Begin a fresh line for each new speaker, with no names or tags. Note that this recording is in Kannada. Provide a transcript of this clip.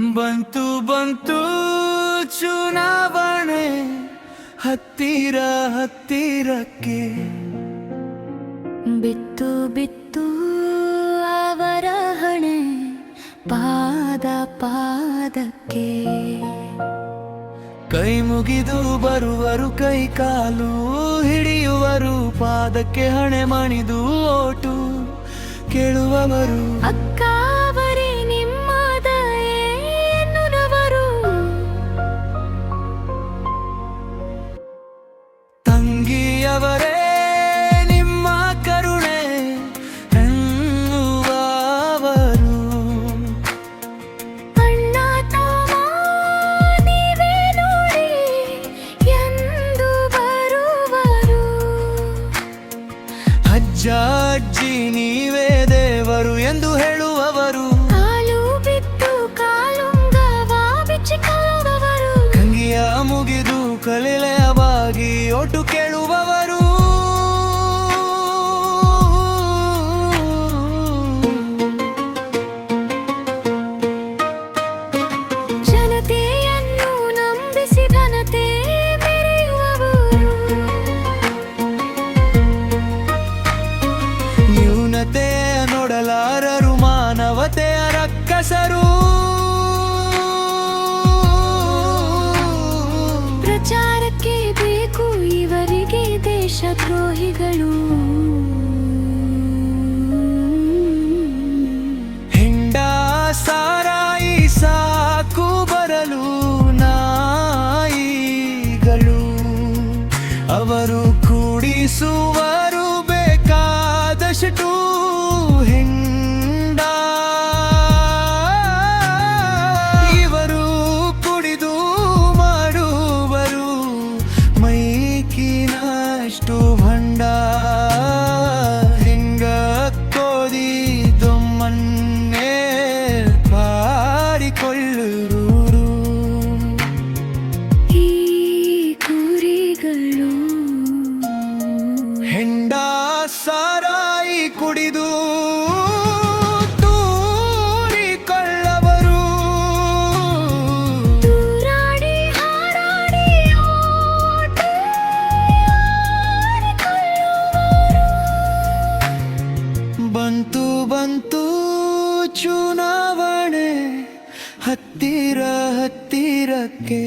ಬಂತು ಬಂತು ಚುನಾವಣೆ ಹತ್ತಿರ ಹತ್ತಿರಕ್ಕೆ.
ಬಿತ್ತು ಬಿತ್ತು ಅವರ ಹಣೆ ಪಾದ ಪಾದಕ್ಕೆ.
ಕೈ ಮುಗಿದು ಬರುವರು ಕೈ ಕಾಲು ಹಿಡಿಯುವರು ಪಾದಕ್ಕೆ ಹಣೆ ಮಣಿದು ಓಟು ಕೇಳುವವರು.
ಅಕ್ಕ
ತಂಗಿಯವರೇ ನಿಮ್ಮ ಕರುಣೆ ಎನ್ನುವವರು
ಅಣ್ಣ ತಮ್ಮ ನೀವೇ ನೋಡಿ ಎಂದು ಬರುವರು
ಅಜ್ಜ ಅಜ್ಜಿ ನೀವೇ ದೇವರು ಎಂದು ಹೇಳುವವರು.
ಕಾಲು ಬಿತ್ತು ಕಾಲುಂಗವ ಬಿಚ್ಚಿಕೊಳ್ಳುವವರು
ಕಂಗಿಯ ಮುಗಿದು ಕಲಿಲೆಯವಾಗಿ ಒಟ್ಟು ಕೇಳುವವರು. ರಕ್ಕಸರು
ಪ್ರಚಾರಕ್ಕೆ ಬೇಕು ಇವರಿಗೆ ದೇಶದ್ರೋಹಿಗಳು.
ಹಿಂಡ ಸಾರಾಯಿ ಸಾಕು ಬರಲು ನಾಯಿಗಳು. ಅವರು ಕೂಡಿಸುವರು ಹೆಂಡ ಸಾರಾಯಿ ಕುಡಿದು ತೂರಿಕೊಳ್ಳವರು. ಬಂತು ಬಂತು ಚುನಾವಣೆ ಹತ್ತಿರ ಹತ್ತಿರಕ್ಕೆ.